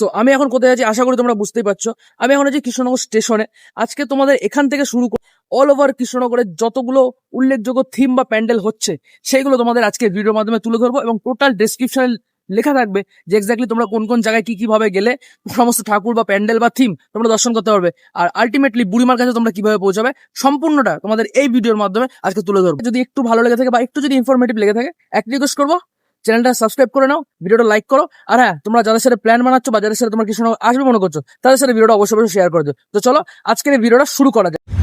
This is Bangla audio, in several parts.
সো আমি এখন কোথায় আছি? আশা করি তোমরা বুঝতেই পারছ। আমি এখন আছি কৃষ্ণনগর স্টেশনে। আজকে তোমাদের এখান থেকে শুরু অল ওভার কৃষ্ণনগরের যতগুলো উল্লেখযোগ্য থিম বা প্যান্ডেল হচ্ছে, সেইগুলো তোমাদের আজকে ভিডিওর মাধ্যমে তুলে ধরবো এবং টোটাল ডেসক্রিপশনে লেখা থাকবে যে এক্স্যাক্টলি তোমরা কোন কোন জায়গায় কি কীভাবে গেলে, সমস্ত ঠাকুর বা প্যান্ডেল বা থিম তোমরা দর্শন করতে পারবে। আর আলটিমেটলি বুড়িমার কাছে তোমরা কীভাবে পৌঁছাবে, সম্পূর্ণটা তোমাদের এই ভিডিওর মাধ্যমে আজকে তুলে ধরবো। যদি একটু ভালো লেগে থাকে বা একটু যদি ইনফরমেটিভ লেগে থাকে, এক রিকোয়েস্ট করব চ্যানেলটা সাবস্ক্রাইব করে নাও, ভিডিওটা লাইক করো। আর হ্যাঁ তোমরা যাদের সাথে প্ল্যান বানাচ্ছ বা যাদের সাথে তোমার কিছু আসবে মনে করছ, তাদের সাথে ভিডিওটা অবশ্যই অবশ্যই শেয়ার করে দিও। তো চলো, আজকের এই ভিডিওটা শুরু করা যাক।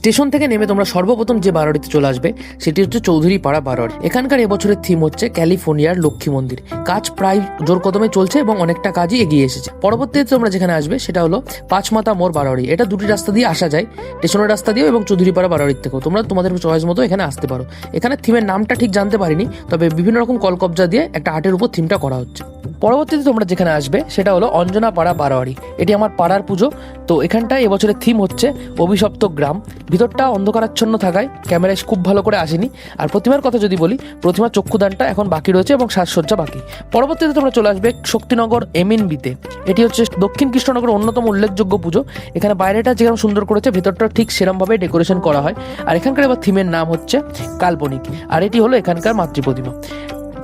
স্টেশন থেকে নেমে তোমরা সর্বপ্রথম যে বারোয়ারিতে চলে আসবে, সেটি হচ্ছে চৌধুরী পাড়া বারোয়ারি। এখানকার এবছরের থিম হচ্ছে ক্যালিফোর্নিয়ার লক্ষ্মী মন্দির। কাজ প্রায় জোর কদমে চলছে এবং অনেকটা কাজই এগিয়ে এসেছে। পরবর্তীতে তোমরা যেখানে আসবে, সেটা হলো পাঁচমাতা মোড় বারোয়ারি। এটা দুটি রাস্তা দিয়ে আসা যায়, স্টেশনের রাস্তা দিয়েও এবং চৌধুরী পাড়া বারোয়ারির থেকেও। তোমরা তোমাদের চয়েস মতো এখানে আসতে পারো। এখানে থিমের নামটা ঠিক জানতে পারিনি, তবে বিভিন্ন রকম কলকবজা দিয়ে একটা আর্টের উপর থিমটা করা হচ্ছে। পরবর্তীতে তোমরা যেখানে আসবে, সেটা হলো অঞ্জনা পাড়া বারোয়ারি। এটি আমার পাড়ার পুজো। তো এখানটায় এবছরের থিম হচ্ছে অভিশপ্ত গ্রাম। ভিতরটা অন্ধকারাচ্ছন্ন থাকায় ক্যামেরায় খুব ভালো করে আসেনি। আর প্রতিমার কথা যদি বলি প্রতিমার চক্ষুদানটা এখন বাকি রয়েছে এবং সাজসজ্জা বাকি। পরবর্তীতে তোমরা চলে আসবে শক্তিনগর এমিন বিতে এটি হচ্ছে দক্ষিণ কৃষ্ণনগরের অন্যতম উল্লেখযোগ্য পুজো। এখানে বাইরেটা যেরকম সুন্দর করেছে, ভেতরটা ঠিক সেরমভাবে ডেকোরেশন করা হয়। আর এখানকার এবার থিমের নাম হচ্ছে কাল্পনিক। আর এটি হলো এখানকার মাতৃ প্রতিমা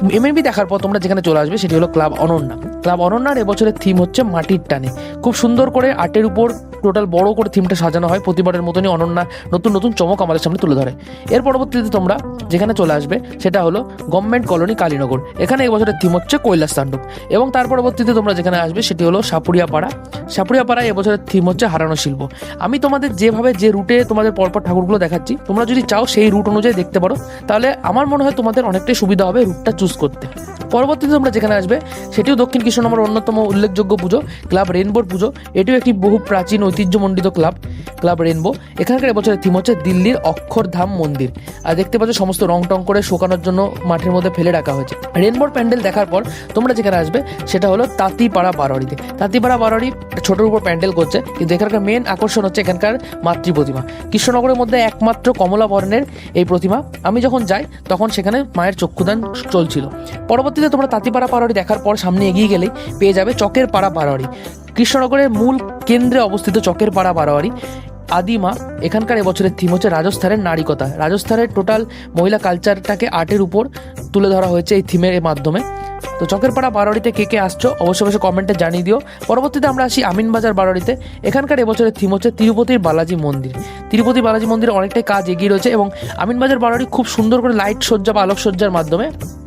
এমএনবি দেখার পর তোমরা যেখানে চলে আসবে সেটি হলো ক্লাব অনন্যা ক্লাব অনন্যার এবছরের থিম হচ্ছে মাটির টানে। খুব সুন্দর করে আর্টের উপর টোটাল বড় করে থিমটা সাজানো হয় প্রতিবারের মতনই অনন্যা নতুন নতুন চমক আমাদের সামনে তুলে ধরে। এর পরবর্তীতে তোমরা যেখানে চলে আসবে সেটা হলো গভর্নমেন্ট কলোনি কালীনগর। এখানে এবছরের থিম হচ্ছে কৈলাস তাণ্ডব। এবং তার পরবর্তীতে তোমরা যেখানে আসবে সেটি হলো সাপুরিয়া পাড়া সাপুরিয়া পাড়ায় এবছরের থিম হচ্ছে হারানো শিল্প। আমি তোমাদের যেভাবে যে রুটে তোমাদের পরপর ঠাকুরগুলো দেখাচ্ছি, তোমরা যদি চাও সেই রুট অনুযায়ী দেখতে পারো, তাহলে আমার মনে হয় তোমাদের অনেকটাই সুবিধা হবে রুটটা চুজ করতে। পরবর্তীতে তোমরা যেখানে আসবে, সেটিও দক্ষিণ কৃষ্ণনগর অন্যতম উল্লেখযোগ্য পুজো, ক্লাব রেনবোর পুজো। এটিও একটি বহু প্রাচীন ঐতিহ্যমণ্ডিত ক্লাব ক্লাব রেনবো এখানকার এবছরের থিম হচ্ছে দিল্লির অক্ষরধাম মন্দির। আর দেখতে পাচ্ছ সমস্ত রং টং করে শোকানোর জন্য মাঠের মধ্যে ফেলে রাখা হয়েছে। রেনবোর প্যান্ডেল দেখার পর তোমরা যেখানে আসবে, সেটা হলো তাঁতিপাড়া বারোয়ারিতে। তাঁতিপাড়া বারোয়ারি ছোটোর উপর প্যান্ডেল করছে, কিন্তু এখানকার মেন আকর্ষণ হচ্ছে এখানকার মাতৃ প্রতিমা। কৃষ্ণনগরের মধ্যে একমাত্র কমলা বর্ণের এই প্রতিমা। আমি যখন যাই, তখন সেখানে মায়ের চক্ষুদান চলছিল। পরবর্তীতে তোমরা তাঁতিপাড়া বারোয়ারি দেখার পর সামনে এগিয়ে গেলেই পেয়ে যাবে চকের পাড়া বারোয়ারি। কৃষ্ণনগরের মূল কেন্দ্রে অবস্থিত চকের পাড়া বারোয়ারি। আদিমা, এখানকার এবছরের থিম হচ্ছে রাজস্থানের নারীকতা। রাজস্থানের টোটাল মহিলা কালচারটাকে আর্টের উপর তুলে ধরা হয়েছে এই থিমের মাধ্যমে। তো চকের পাড়া বারোয়ারিতে কে কে আসছো অবশ্যই অবশ্যই কমেন্টে জানিয়ে দিও। পরবর্তীতে আমরা আসি আমিনবাজার বারোয়ারিতে। এখানকার এবছরের থিম হচ্ছে তিরুপতির বালাজি মন্দির। তিরুপতি বালাজি মন্দিরে অনেকটাই কাজ এগিয়ে রয়েছে এবং আমিনবাজার বারোয়ারি খুব সুন্দর করে লাইট সজ্জা বা আলোক সজ্জার মাধ্যমে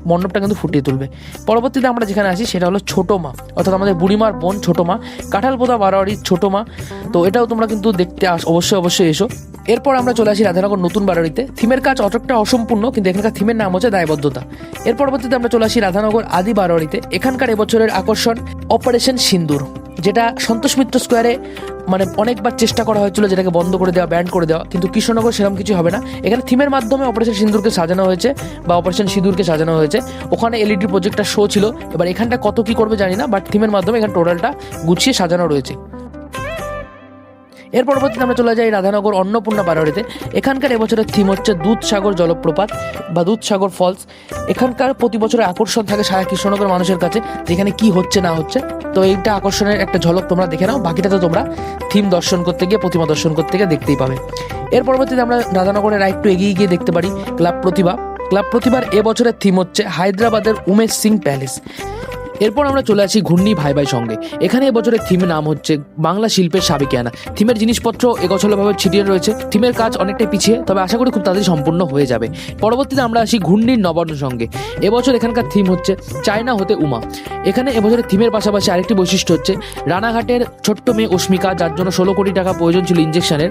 মণ্ডপটা কিন্তু ফুটিয়ে তুলবে। পরবর্তীতে আমরা যেখানে আসি সেটা হলো ছোটো মা, অর্থাৎ আমাদের বুড়িমার বোন ছোটো মা, কাঁঠালপোতা বারোয়ারির ছোটো মা। তো এটাও তোমরা কিন্তু দেখতে আস অবশ্যই অবশ্যই এসো। এরপর আমরা চলে আসি রাধানগর নতুন বারোয়ারিতে থিমের কাজ অতটা অসম্পূর্ণ, কিন্তু এখানকার থিমের নাম হচ্ছে দায়বদ্ধতা। এর পরবর্তীতে আমরা চলে আসি রাধানগর আদি বারোয়ারিতে এখানকার এবছরের আকর্ষণ, অপারেশন সিন্দুর, যেটা সন্তোষ মিত্র স্কোয়ারে মানে অনেকবার চেষ্টা করা হয়েছিল যেটাকে বন্ধ করে দেওয়া, ব্যান্ড করে দেওয়া, কিন্তু কৃষ্ণনগর সেরকম কিছু হবে না। এখানে থিমের মাধ্যমে অপারেশন সিন্দুরকে সাজানো হয়েছে বা অপারেশন সিঁদুরকে সাজানো হয়েছে। ওখানে এলইডি প্রজেক্টটা শো ছিল। এবার এখানটা কত কি করবে জানি না বাট থিমের মাধ্যমে এখানে টোটালটা গুছিয়ে সাজানো রয়েছে। এর পরবর্তীতে আমরা চলে যাই রাধানগর অন্নপূর্ণা বারোয়ারিতে। এখানকার এবছরের থিম হচ্ছে দুধসাগর জলপ্রপাত বা দুধসাগর ফলস এখানকার প্রতি বছরের আকর্ষণ থাকে সারা কৃষ্ণনগর মানুষের কাছে যেখানে কি হচ্ছে, না হচ্ছে। তো এইটা আকর্ষণের একটা ঝলক তোমরা দেখে নাও। বাকিটা তো তোমরা থিম দর্শন করতে গিয়ে, প্রতিমা দর্শন করতে গিয়ে দেখতেই পাবে। এর পরবর্তীতে আমরা রাধানগরের একটু এগিয়ে গিয়ে দেখতে পারি ক্লাব প্রতিভা ক্লাব প্রতিভার এবছরের থিম হচ্ছে হায়দ্রাবাদের উমেশ সিং প্যালেস এরপর আমরা চলে আসি ঘূর্ণি ভাই ভাই সঙ্গে। এখানে এবছরের থিম নাম হচ্ছে বাংলা শিল্পের সাবেকিয়ানা। থিমের জিনিসপত্র এগোছলভাবে ছিটিয়ে রয়েছে। থিমের কাজ অনেকটাই পিছিয়ে, তবে আশা করি খুব তাড়াতাড়ি সম্পূর্ণ হয়ে যাবে। পরবর্তীতে আমরা আসি ঘূর্ণির নবান্ন সঙ্গে। এবছর এখানকার থিম হচ্ছে চায়না হতে উমা। এখানে এবছরের থিমের পাশাপাশি আরেকটি বৈশিষ্ট্য হচ্ছে, রানাঘাটের ছোট্ট মেয়ে অস্মিকা, যার জন্য ষোলো কোটি টাকা প্রয়োজন ছিল ইঞ্জেকশনের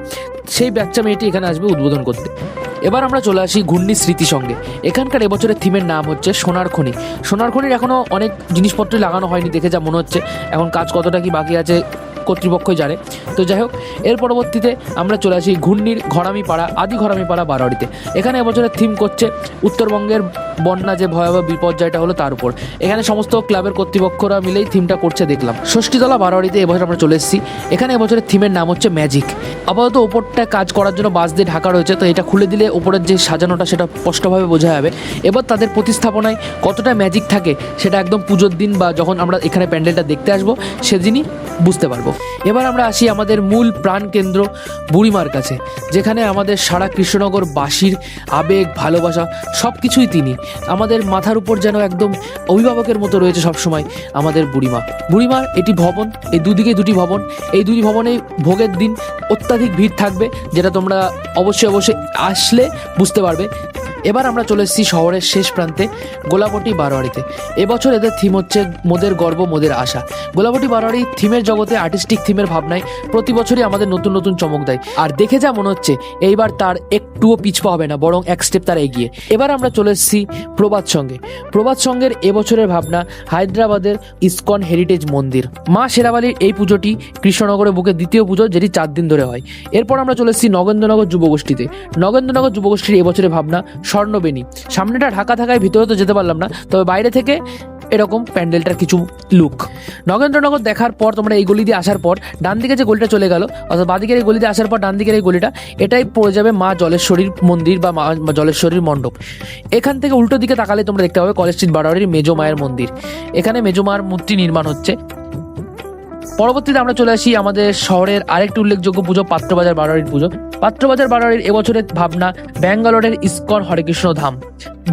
সেই বাচ্চা মেয়েটি এখানে আসবে উদ্বোধন করতে। এবার আমরা চলে আসি ঘূর্ণি স্মৃতি সঙ্গে। এখানকার এবছরের থিমের নাম হচ্ছে সোনার খনি সোনার খনির এখনও অনেক জিনিসপত্র লাগানো হয়নি, দেখে যা মনে হচ্ছে। এখন কাজ কতটা কি বাকি আছে, কর্তৃপক্ষই জানে। তো যাই হোক, এর পরবর্তীতে আমরা চলে আসি ঘূর্ণির ঘরামি পাড়া, আদি ঘরামি পাড়া বারোয়ারিতে। এখানে এবছরের থিম করছে উত্তরবঙ্গের বন্যা যে ভয়াবহ বিপর্যয়টা হলো তার উপর। এখানে সমস্ত ক্লাবের কর্তৃপক্ষরা মিলেই থিমটা করছে দেখলাম। ষষ্ঠীতলা বারোয়ারিতে এবছর আমরা চলে এসেছি। এখানে এবছরের থিমের নাম হচ্ছে ম্যাজিক। আপাতত ওপরটা কাজ করার জন্য বাস দিয়ে ঢাকা রয়েছে, তো এটা খুলে দিলে ওপরের যে সাজানোটা সেটা স্পষ্টভাবে বোঝা যাবে। এবার তাদের প্রতিস্থাপনায় কতটা ম্যাজিক থাকে সেটা একদম পুজোর দিন বা যখন আমরা এখানে প্যান্ডেলটা দেখতে আসব, সেদিনই বুঝতে পারব। এবার আমরা আসি আমাদের মূল প্রাণ কেন্দ্র বুড়িমার কাছে, যেখানে আমাদের সারা কৃষ্ণনগর বাসীর আবেগ, ভালোবাসা সব কিছুই তিনি। আমাদের মাথার উপর যেন একদম অভিভাবকের মতো রয়েছে সবসময় আমাদের বুড়িমা। বুড়িমার এটি ভবন, এই দুদিকে দুটি ভবন। এই দুটি ভবনে ভোগের দিন অত্যাধিক ভিড় থাকবে, যেটা তোমরা অবশ্যই অবশ্যই আসলে বুঝতে পারবে। এবার আমরা চলে এসেছি শহরের শেষ প্রান্তে, গোলাপটি বারোয়ারিতে। এবছর এদের থিম হচ্ছে মোদের গর্ব, মোদের আশা। গোলাপটি বারোয়ারি থিমের জগতে আর্টিস্টিক থিমের ভাবনায় প্রতি বছরই আমাদের নতুন নতুন চমক দেয়। আর দেখে যা মনে হচ্ছে, এইবার তার একটুও পিছপা হবে না, বরং এক স্টেপ তার এগিয়ে। এবার আমরা চলে এসেছি প্রবাদ সঙ্গে। প্রবাদ সঙ্গের এবছরের ভাবনা হায়দ্রাবাদের ইসকন হেরিটেজ মন্দির। মা শেরাবালির এই পুজোটি কৃষ্ণনগরের বুকে দ্বিতীয় পুজো, যেটি চার দিন ধরে হয়। এরপর আমরা চলে এসেছি নগেন্দ্রনগর যুবগোষ্ঠীতে। নগেন্দ্রনগর যুবগোষ্ঠীর এবছরের ভাবনা স্বর্ণবেণী। সামনেটা ঢাকা থাকায় ভিতরে তো যেতে পারলাম না, তবে বাইরে থেকে এরকম প্যান্ডেলটার কিছু লুক। নগেন্দ্রনগর দেখার পর তোমরা এই গলি দিয়ে আসার পর ডান দিকে যে গলিটা চলে গেল, অর্থাৎ বাঁদিকের এই গলি দিয়ে আসার পর ডান দিকের এই গলিটা, এটাই পড়ে যাবে মা জলেশ্বরীর মন্দির বা মা জলেশ্বরীর মণ্ডপ। এখান থেকে উল্টো দিকে তাকালে তোমরা দেখতে পাবে কলেজ স্ট্রিট বারোয়ারির মেজো মায়ের মন্দির। এখানে মেজো মার মূর্তি নির্মাণ হচ্ছে। পরবর্তীতে আমরা চলে আসি আমাদের শহরের আরেকটি উল্লেখযোগ্য পুজো, পাত্রবাজার বারোয়ারির পুজো। পাত্রবাজার বারোয়ারির এবছরের ভাবনা ব্যাঙ্গালোরের ইস্কন হরেকৃষ্ণ ধাম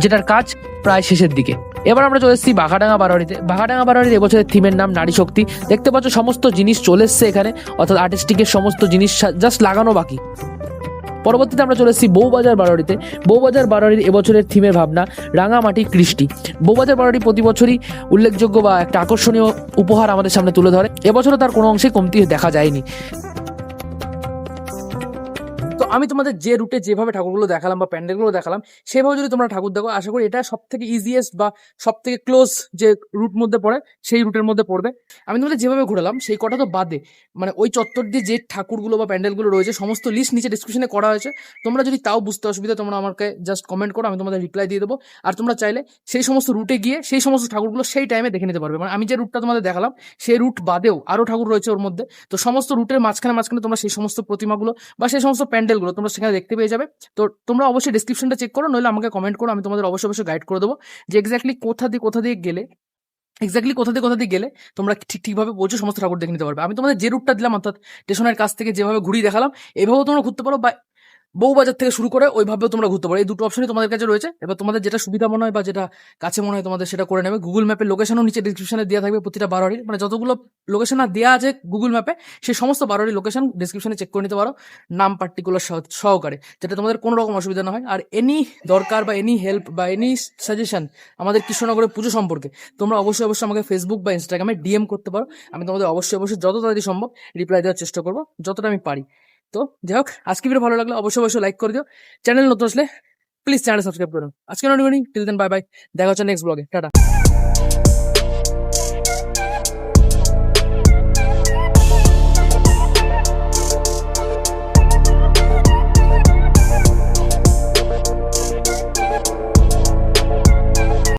যেটার কাজ প্রায় শেষের দিকে। এবার আমরা চলে এসেছি বাঘাডাঙ্গা বারোয়ারিতে বাঘাডাঙ্গা বারোয়ারির এবছরের থিমের নাম নারী শক্তি দেখতে পাচ্ছ সমস্ত জিনিস চলে এসছে এখানে, অর্থাৎ আর্টিস্টিকের সমস্ত জিনিস জাস্ট লাগানো বাকি। পরবর্তীতে আমরা চলে এসেছি বউবাজার বারোয়ারিতে বউবাজার বারোয়ারির এবছরের থিমের ভাবনা রাঙামাটি কৃষ্টি। বউবাজার বারোয়ারি প্রতি বছরই উল্লেখযোগ্য বা একটা আকর্ষণীয় উপহার আমাদের সামনে তুলে ধরে। এবছরও তার কোনো অংশে কমতি দেখা যায়নি। আমি তোমাদের যে রুটে যেভাবে ঠাকুরগুলো দেখালাম বা প্যান্ডেলগুলো দেখালাম, সেভাবে যদি তোমরা ঠাকুর দেখো, আশা করি এটা সব থেকে ইজিয়েস্ট বা সব থেকে ক্লোজ যে রুট মধ্যে পড়ে, সেই রুটের মধ্যে পড়বে। আমি তোমাদের যেভাবে ঘুরালাম, সেই কটা তো বাদে। মানে ওই চত্বর দিয়ে যে ঠাকুরগুলো বা প্যান্ডেলগুলো রয়েছে, সমস্ত লিস্ট নিচে ডিসক্রিপশনে করা হয়েছে। তোমরা যদি তাও বুঝতে অসুবিধা, তোমরা আমাকে জাস্ট কমেন্ট করো, আমি তোমাদের রিপ্লাই দিয়ে দেবো। আর তোমরা চাইলে সেই সমস্ত রুটে গিয়ে, সেই সমস্ত ঠাকুরগুলো সেই টাইমে দেখে নিতে পারবে। মানে আমি যে রুটটা তোমাদের দেখালাম, সেই রুট বাদেও আরও ঠাকুর রয়েছে ওর মধ্যে। তো সমস্ত রুটের মাঝখানে মাঝখানে তোমরা সেই সমস্ত প্রতিমাগুলো বা সেই সমস্ত প্যান্ডেলগুলো তোমরা সেখানে দেখতে পেয়ে যাবে। তো তোমরা অবশ্যই ডিসক্রিপশনটা চেক করো, নইলে আমাকে কমেন্ট করো, আমি তোমাদের অবশ্যই অবশ্যই গাইড করে দেবো যে এক্স্যাক্টলি কোথা দিয়ে কোথা দিয়ে গেলে এক্স্যাক্টলি কোথা দিয়ে কোথা দিয়ে গেলে তোমরা ঠিক ঠিকভাবে পৌঁছে সমস্ত ঠাকুর দেখে নিতে পারবে। আমি তোমাদের যে রুটটা দিলাম, অর্থাৎ স্টেশনের কাছ থেকে যেভাবে ঘুরিয়ে দেখালাম, এভাবেও তোমরা ঘুরতে পারো বা বউবাজার থেকে শুরু করে ওইভাবেও তোমরা ঘুরতে পারো। এই দুটো অপশনই তোমাদের কাছে রয়েছে। এবার তোমাদের যেটা সুবিধা মনে হয় বা যেটা কাছে মনে হয় তোমাদের সেটা করে নেবে। গুগল ম্যাপের লোকেশনও নিচে ডিসক্রিপশনে দেওয়া থাকবে প্রতিটা বারোয়ারির। মানে যতগুলো লোকেশন আর দেওয়া আছে গুগল ম্যাপে সেই সমস্ত বারোয়ারির লোকেশন ডিসক্রিপশনে চেক করে নিতে পারো। নাম পার্টিকুলার সহকারে। যাতে তোমাদের কোনো রকম অসুবিধা না হয়। আর এনি দরকার বা এনি হেল্প বা এনি সাজেশন আমাদের কৃষ্ণনগরের পুজো সম্পর্কে, তোমরা অবশ্যই অবশ্যই আমাকে ফেসবুক বা ইনস্টাগ্রামে ডিএম করতে পারো। আমি তোমাদের অবশ্যই অবশ্যই যত তাড়াতাড়ি সম্ভব রিপ্লাই দেওয়ার চেষ্টা করব, যতটা আমি পারি। তো যাই হোক, আজকে ভিডিও ভালো লাগলে অবশ্যই অবশ্যই লাইক করে দিও। চ্যানেল নতুন আসলে প্লিজ চ্যানেল সাবস্ক্রাইব করুন আজকে not till then bye bye দেখা হচ্ছে নেক্সট ব্লগে টাটা।